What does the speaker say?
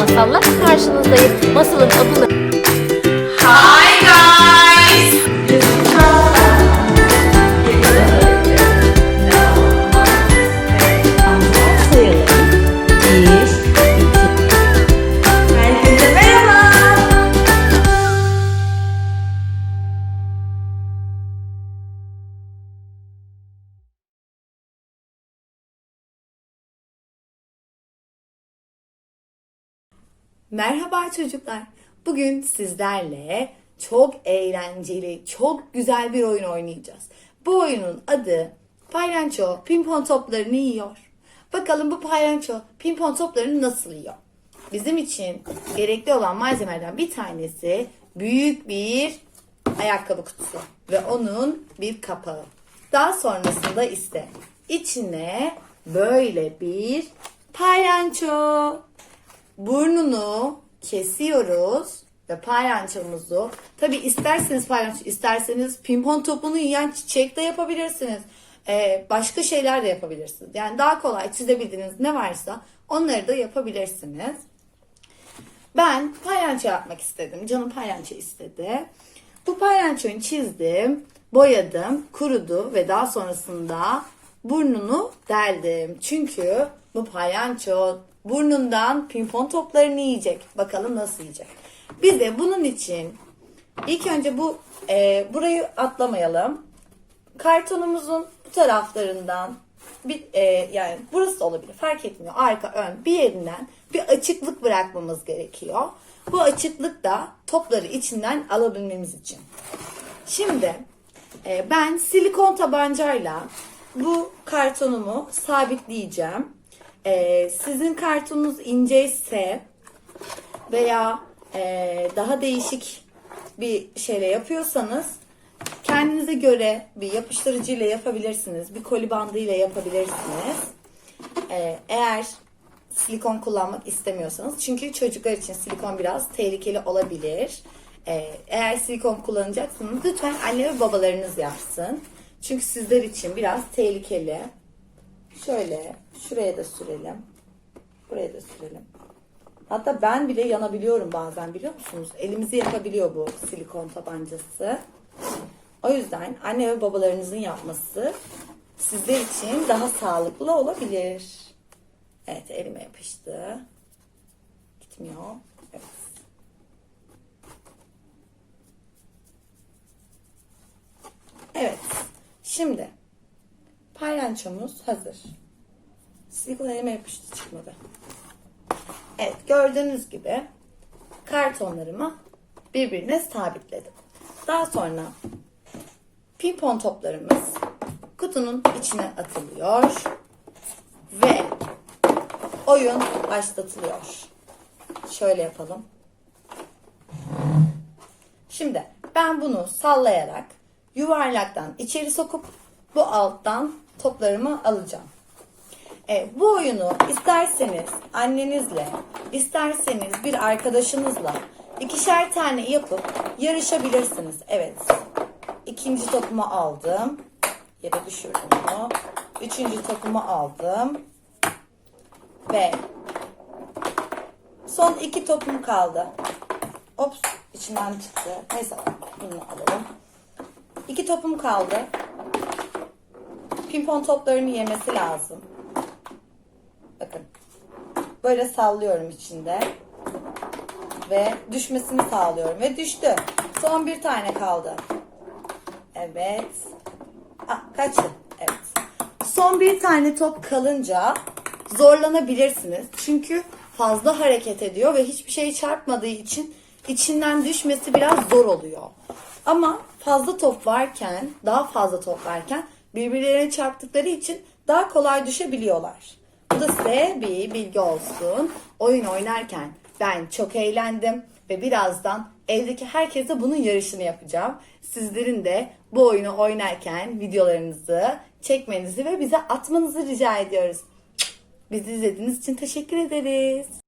masallar karşınızdayım. Masalın adını Merhaba çocuklar. Bugün sizlerle çok eğlenceli, çok güzel bir oyun oynayacağız. Bu oyunun adı Paylanço pimpon toplarını yiyor. Bakalım bu paylanço pimpon toplarını nasıl yiyor? Bizim için gerekli olan malzemelerden bir tanesi büyük bir ayakkabı kutusu ve onun bir kapağı. Daha sonrasında ise içine böyle bir paylanço burnunu kesiyoruz ve palyaçomuzu tabi isterseniz palyaço isterseniz pimpon topunu yiyen çiçek de yapabilirsiniz. Ee, başka şeyler de yapabilirsiniz. Yani daha kolay çizebildiğiniz ne varsa onları da yapabilirsiniz. Ben palyaço yapmak istedim. Canım palyaço istedi. Bu palyaçoyu çizdim, boyadım, kurudu ve daha sonrasında burnunu deldim. Çünkü bu palyaço burnundan pimpon toplarını yiyecek. Bakalım nasıl yiyecek. Biz de bunun için ilk önce bu e, burayı atlamayalım. Kartonumuzun bu taraflarından bir e, yani burası da olabilir fark etmiyor arka ön bir yerinden bir açıklık bırakmamız gerekiyor. Bu açıklık da topları içinden alabilmemiz için. Şimdi e, ben silikon tabancayla bu kartonumu sabitleyeceğim. E, sizin kartonunuz inceyse veya e, daha değişik bir şeyle yapıyorsanız kendinize göre bir yapıştırıcı ile yapabilirsiniz. Bir koli bandı ile yapabilirsiniz. E, eğer silikon kullanmak istemiyorsanız çünkü çocuklar için silikon biraz tehlikeli olabilir. E, eğer silikon kullanacaksınız lütfen anne ve babalarınız yapsın. Çünkü sizler için biraz tehlikeli. Şöyle şuraya da sürelim. Buraya da sürelim. Hatta ben bile yanabiliyorum bazen biliyor musunuz? Elimizi yakabiliyor bu silikon tabancası. O yüzden anne ve babalarınızın yapması sizler için daha sağlıklı olabilir. Evet elime yapıştı. Gitmiyor. Evet. Evet. Şimdi paylançomuz hazır. Silikon yapıştı çıkmadı. Evet gördüğünüz gibi kartonlarımı birbirine sabitledim. Daha sonra pimpon toplarımız kutunun içine atılıyor ve oyun başlatılıyor. Şöyle yapalım. Şimdi ben bunu sallayarak yuvarlaktan içeri sokup bu alttan toplarımı alacağım. E, bu oyunu isterseniz annenizle, isterseniz bir arkadaşınızla ikişer tane yapıp yarışabilirsiniz. Evet. İkinci topumu aldım. Yere düşürdüm onu. Üçüncü topumu aldım. Ve son iki topum kaldı. Ops içinden çıktı. Neyse bunu alalım. İki topum kaldı. Pimpon toplarını yemesi lazım. Bakın. Böyle sallıyorum içinde. Ve düşmesini sağlıyorum. Ve düştü. Son bir tane kaldı. Evet. Aa, kaçtı. Evet. Son bir tane top kalınca zorlanabilirsiniz. Çünkü fazla hareket ediyor ve hiçbir şey çarpmadığı için içinden düşmesi biraz zor oluyor. Ama fazla top varken, daha fazla top varken birbirlerine çarptıkları için daha kolay düşebiliyorlar. Bu da size bir bilgi olsun. Oyun oynarken ben çok eğlendim ve birazdan evdeki herkese bunun yarışını yapacağım. Sizlerin de bu oyunu oynarken videolarınızı çekmenizi ve bize atmanızı rica ediyoruz. Bizi izlediğiniz için teşekkür ederiz.